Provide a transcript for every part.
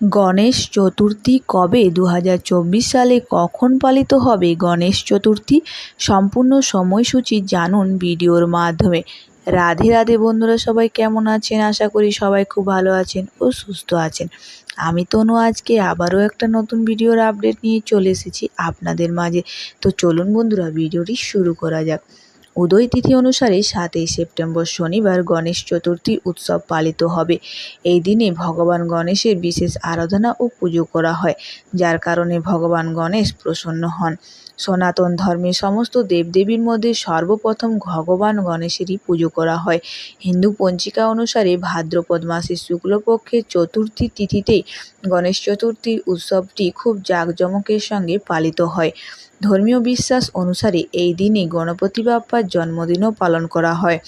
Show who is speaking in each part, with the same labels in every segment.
Speaker 1: গণেশ চতুর্থী কবে? দু চব্বিশ সালে কখন পালিত হবে গণেশ চতুর্থী? সম্পূর্ণ সময়সূচি জানুন ভিডিওর মাধ্যমে। রাধে রাধে বন্ধুরা, সবাই কেমন আছেন? আশা করি সবাই খুব ভালো আছেন ও সুস্থ আছেন। আমি তনু, আজকে আবারও একটা নতুন ভিডিওর আপডেট নিয়ে চলে এসেছি আপনাদের মাঝে। তো চলুন বন্ধুরা, ভিডিওটি শুরু করা যাক। উদয় তিথি অনুসারে সাতই সেপ্টেম্বর শনিবার গণেশ চতুর্থী উৎসব পালিত হবে। এই দিনে ভগবান গণেশের বিশেষ আরাধনা ও পুজো করা হয়, যার কারণে ভগবান গণেশ প্রসন্ন হন। সনাতন ধর্মের সমস্ত দেবদেবীর মধ্যে সর্বপ্রথম ভগবান গণেশেরই পুজো করা হয়। হিন্দু পঞ্জিকা অনুসারে ভাদ্রপদ মাসের শুক্লপক্ষের চতুর্থী তিথিতেই গণেশ চতুর্থীর উৎসবটি খুব জাঁকজমকের সঙ্গে পালিত হয়। ধর্মীয় বিশ্বাস অনুসারে এই দিনে গণপতি বাপ্পার জন্মদিনও পালন করা হয়।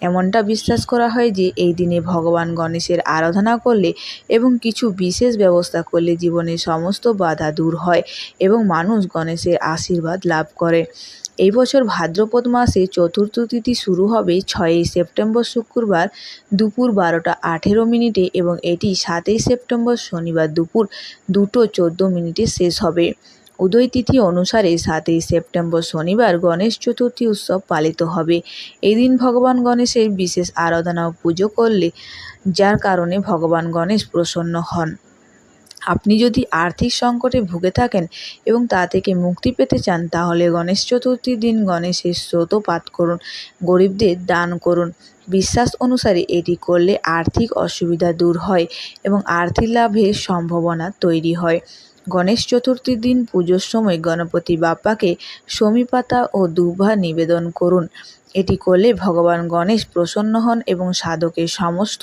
Speaker 1: এমনটা বিশ্বাস করা হয় যে, এই দিনে ভগবান গণেশের আরাধনা করলে এবং কিছু বিশেষ ব্যবস্থা করলে জীবনের সমস্ত বাধা দূর হয় এবং মানুষ গণেশের আশীর্বাদ লাভ করে। এই বছর ভাদ্রপদ মাসে চতুর্থ তিথি শুরু হবে ছয়ই সেপ্টেম্বর শুক্রবার দুপুর বারোটা আঠেরো মিনিটে এবং এটি সাতই সেপ্টেম্বর শনিবার দুপুর দুটো চোদ্দ মিনিটে শেষ হবে। উদয় তিথি অনুসারে সাতই সেপ্টেম্বর শনিবার গণেশ চতুর্থী উৎসব পালিত হবে। এদিন ভগবান গণেশের বিশেষ আরাধনা ও পুজো করলে, যার কারণে ভগবান গণেশ প্রসন্ন হন। আপনি যদি আর্থিক সংকটে ভুগে থাকেন এবং তা থেকে মুক্তি পেতে চান, তাহলে গণেশ চতুর্থীর দিন গণেশের স্রোত পাঠ করুন, গরিবদের দান করুন। বিশ্বাস অনুসারে এটি করলে আর্থিক অসুবিধা দূর হয় এবং আর্থিক লাভের সম্ভাবনা তৈরি হয়। গণেশ চতুর্থীর দিন পুজোর সময় গণপতি বাপ্পাকে সমীপাতা ও দুভা নিবেদন করুন। এটি করলে ভগবান গণেশ প্রসন্ন হন এবং সাধকের সমস্ত